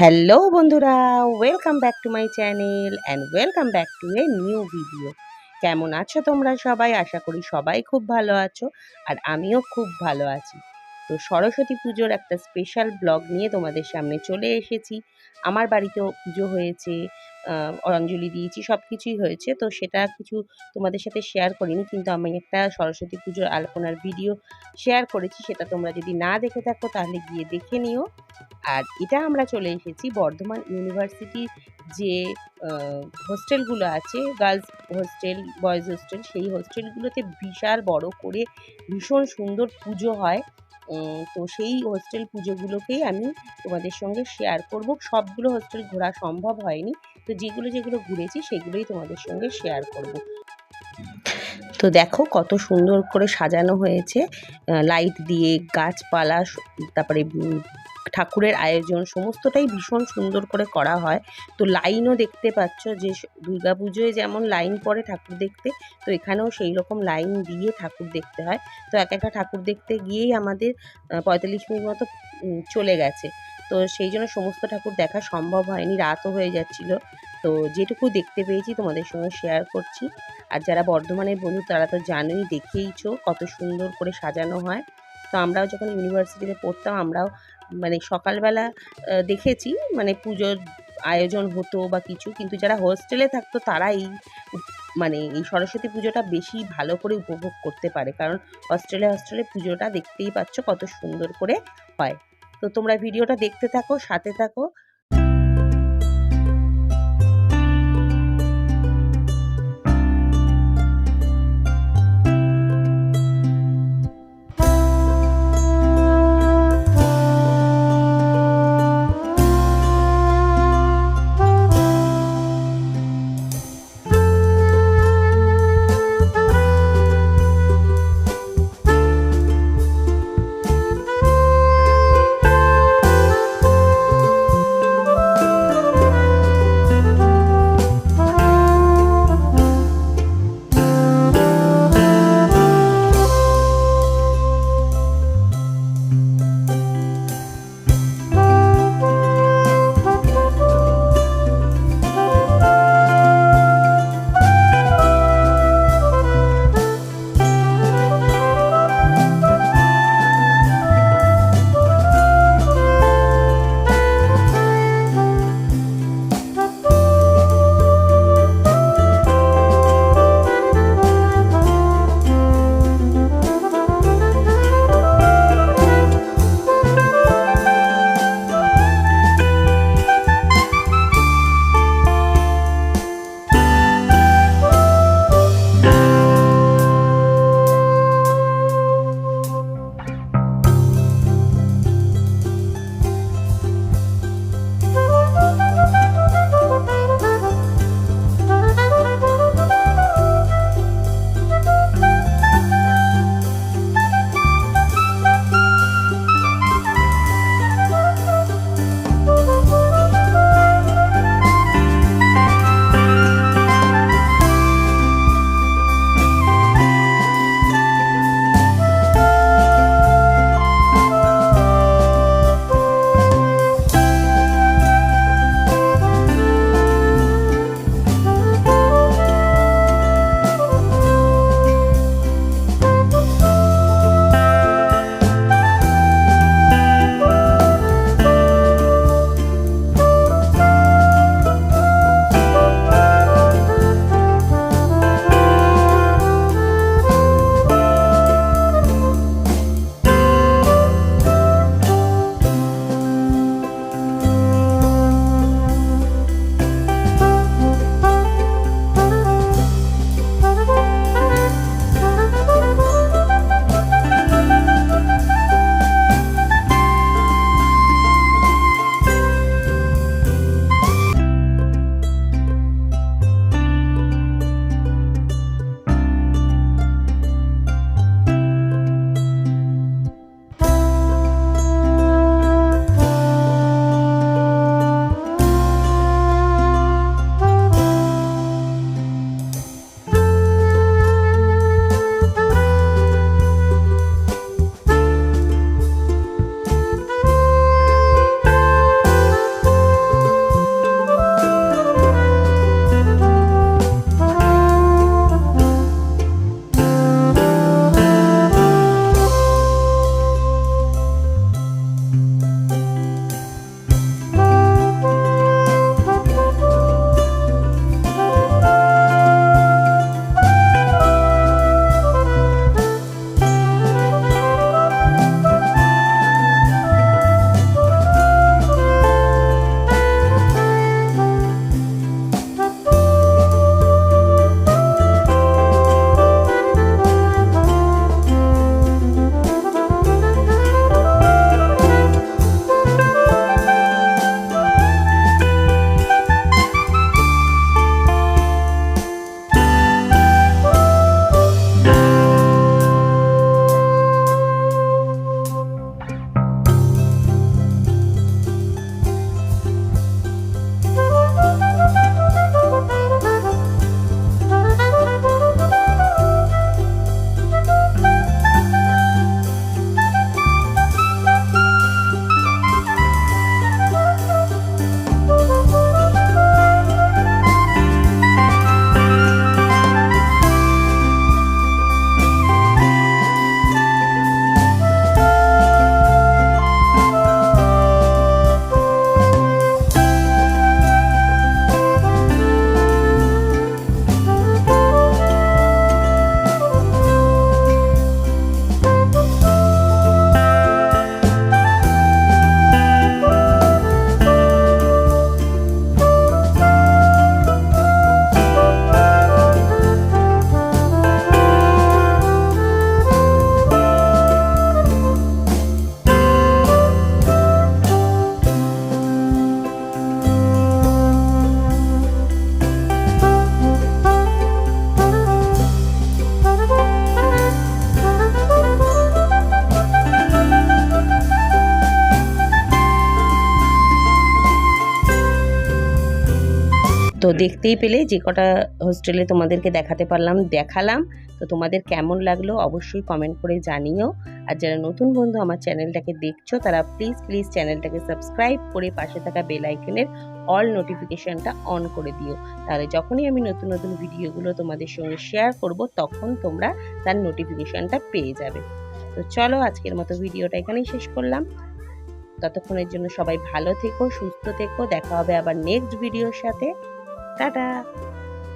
Hello বন্ধুরা welcome back to my channel and welcome back to a new video কেমন আছো তোমরা সবাই? আশা করি সবাই খুব ভালো আছো আর আমিও খুব ভালো আছি। তো সরস্বতী পুজোর একটা স্পেশাল ব্লগ নিয়ে তোমাদের সামনে চলে এসেছি। আমার বাড়িতেও পুজো হয়েছে অঞ্জলি দিয়েছি সব কিছুই হয়েছে। তো সেটা কিছু তোমাদের সাথে শেয়ার করিনি, কিন্তু আমি একটা সরস্বতী পুজোর আলপনার ভিডিও শেয়ার করেছি। সেটা তোমরা যদি না দেখে থাকো, তাহলে গিয়ে দেখে নিও। আর এটা আমরা চলে এসেছি বর্ধমান ইউনিভার্সিটির যে হোস্টেলগুলো আছে গার্লস হোস্টেল বয়েজ হোস্টেল সেই হোস্টেলগুলোতে বিশাল বড় করে ভীষণ সুন্দর পুজো হয়। তো সেই হোস্টেল পুজোগুলোকেই আমি তোমাদের সঙ্গে শেয়ার করব। সবগুলো হোস্টেল ঘোরা সম্ভব হয়নি। তো যেগুলো যেগুলো ঘুরেছি সেগুলোই তোমাদের সঙ্গে শেয়ার করব। তো দেখো কত সুন্দর করে সাজানো হয়েছে। লাইট দিয়ে গাছপালা, তারপরে ঠাকুরের আয়োজন সমস্তটাই ভীষণ সুন্দর করে করা হয়। তো লাইনও দেখতে পাচ্ছ যে স- দুর্গাপুজোয় যেমন লাইন পড়ে ঠাকুর দেখতে, তো এখানেও সেই রকম লাইন দিয়ে ঠাকুর দেখতে হয়। তো এক একটা ঠাকুর দেখতে গিয়েই আমাদের পঁয়তাল্লিশ মিনিট মতো চলে গেছে। তো সেই জন্য সমস্ত ঠাকুর দেখা সম্ভব হয়নি, রাতও হয়ে যাচ্ছিল। তো যেটুকু দেখতে পেয়েছি তোমাদের সঙ্গে শেয়ার করছি। আর যারা বর্ধমানের বন্ধু তারা তো জানোই, দেখেইছো কত সুন্দর করে সাজানো হয়। তো আমরাও যখন ইউনিভার্সিটিতে পড়তাম, আমরাও মানে সকালবেলা দেখেছি মানে পুজোর আয়োজন হতো বা কিছু, কিন্তু যারা হোস্টেলে থাকতো তারা এই মানে এই সরস্বতী পুজোটা বেশি ভালো করে উপভোগ করতে পারে। কারণ হস্টেলে হস্টেলে পুজোটা দেখতেই পাচ্ছ কত সুন্দর করে হয়। তো তোমরা ভিডিওটা দেখতে থাকো, সাথে থাকো দেখতেই পেলে যে কটা হোস্টেলে তোমাদেরকে দেখাতে পারলাম, দেখালাম। তো তোমাদের কেমন লাগল অবশ্যই কমেন্ট করে জানিও। আর যারা নতুন বন্ধু আমার চ্যানেলটাকে দেখছ, তারা প্লিজ প্লিজ চ্যানেলটাকে সাবস্ক্রাইব করে পাশে থাকা বেল আইকনের অল নোটিফিকেশানটা অন করে দিও। তাহলে যখনই আমি নতুন নতুন ভিডিওগুলো তোমাদের সঙ্গে শেয়ার করব, তখন তোমরা তার নোটিফিকেশনটা পেয়ে যাবে। তো চলো আজকের মতো ভিডিওটা এখানেই শেষ করলাম। ততক্ষণের জন্য সবাই ভালো থেকো, সুস্থ থেকো। দেখা হবে আবার নেক্সট ভিডিওর সাথে। টাটা।